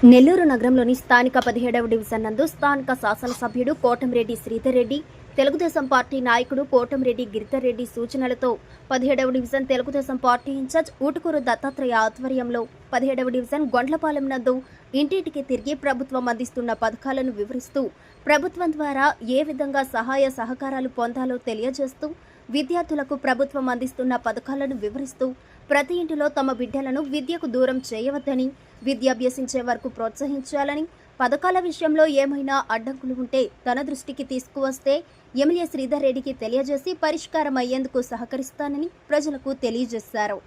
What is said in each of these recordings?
నెల్లూరు నగరంలోని స్థానిక పదిహేడవ డివిజన్ నందు స్థానిక శాసనసభ్యుడు కోటంరెడ్డి శ్రీధర్ రెడ్డి తెలుగుదేశం పార్టీ నాయకుడు కోటంరెడ్డి గిరిధర్ రెడ్డి సూచనలతో పదిహేడవ division Telugu Desam party in-charge Utukuru Dattatreya ఆధ్వర్యంలో పదిహేడవ డివిజన్ గొండ్లపాలెం నందు ఇంటింటికి తిరిగి ప్రభుత్వం అందిస్తున్న పథకాలను వివరిస్తూ ప్రభుత్వం ద్వారా ఏ విధంగా సహాయ సహకారాలు పొందాలో తెలియజేస్తూ విద్యార్థులకు ప్రభుత్వం అందిస్తున్న పథకాలను వివరిస్తూ ప్రతి ఇంటిలో తమ బిడ్డలను విద్యకు దూరం చేయవద్దని విద్య అభ్యసించే వరకు ప్రోత్సహించాలని పథకాల విషయంలో ఏమైనా అడ్డంకులు ఉంటే తన దృష్టికి తీసుకువస్తే ఎమ్మెల్యే శ్రీధర్ రెడ్డికి తెలియజేసి పరిష్కారం అయ్యేందుకు సహకరిస్తానని ప్రజలకు తెలియజేశారు.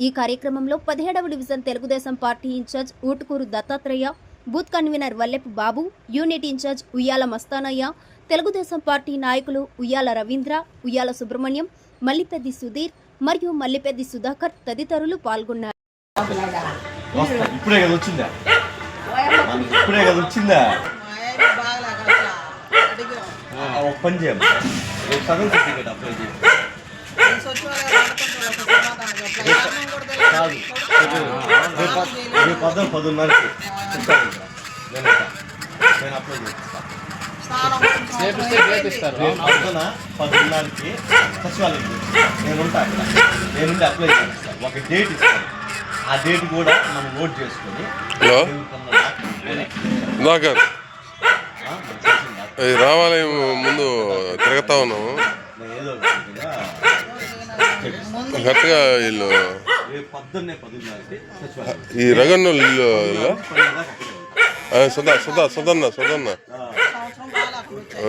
ఈ కార్యక్రమంలో పదిహేడవ division Telugu Desam party in-charge Utukuru Dattatreya booth convener Vallepu Babu unit in-charge Uyyala Mastanaiah Telugu Desam party నాయకులు ఉయ్యాల రవీంద్ర ఉయ్యాల సుబ్రహ్మణ్యం మల్లిపెద్ది సుధీర్ మరియు మల్లిపెద్ది సుధాకర్ తదితరులు పాల్గొన్నారు. ఇప్పుడే కదా వచ్చిందా? ఇప్పుడే కదా వచ్చిందా? ఒక పని సగం సర్టిఫికేట్ అప్లై రేపు పదం పదున్నరకి. నేను అప్లై చేస్తాను. రేపు పొద్దున పదిన్నరకి సచివాలయం నేను ఉంటా అక్కడ. నేను అప్లై చేస్తాను. ఒక డేట్ ఇస్తాను. ఆ డేట్ కూడా మనం నోట్ చేసుకొని హలో? ఈ రామాలయం ముందు తిరుగుతా ఉన్నాము. కరెక్ట్గా వీళ్ళు ఈ రగన్నోళ్ళు సుధా సుధా సుధన్న సుధన్న.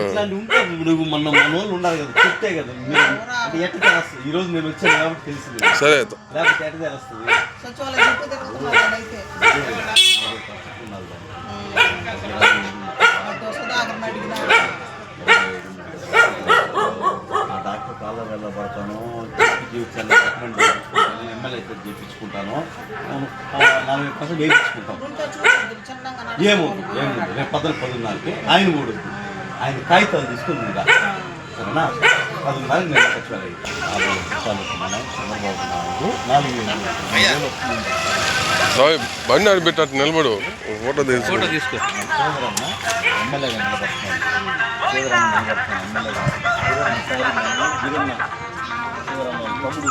ఇట్లాంటి ఉంటే ఇప్పుడు మన మన వాళ్ళు ఉండాలి కదా చెప్తే కదా అంటే ఎట్ట తెలుస్తుంది? ఈ రోజు నేను వచ్చాను కాబట్టి తెలిసింది సరే లేకపోతే ఎట్ట తెలుస్తుంది? డాక్టర్ కాళ్ళ వెళ్ళబడతాను జీవితాన్ని రికమెండ్ చేయించుకుంటాను ఎమ్మెల్యే పేరు చేయించుకుంటాను నలభై పర్సెంట్ వేయించుకుంటాం. ఉంటే చూడండి చిన్నగా ఏమవుతుంది ఏమవుతుంది రేపు పదలు పదున్నరకి ఆయన కూడా. ఆయన కాగితాలు తీసుకుని నాలుగు వేలు. సారీ బండి నిలబడు. ఫోటో తీసు సోదరన్న ఎమ్మెల్యేగా నిలబడుతున్నాను సోదరన్న నిలబడుతున్నాను ఎమ్మెల్యేగా సోదరన్న సోదరన్న సోదరన్న తమ్ముడు.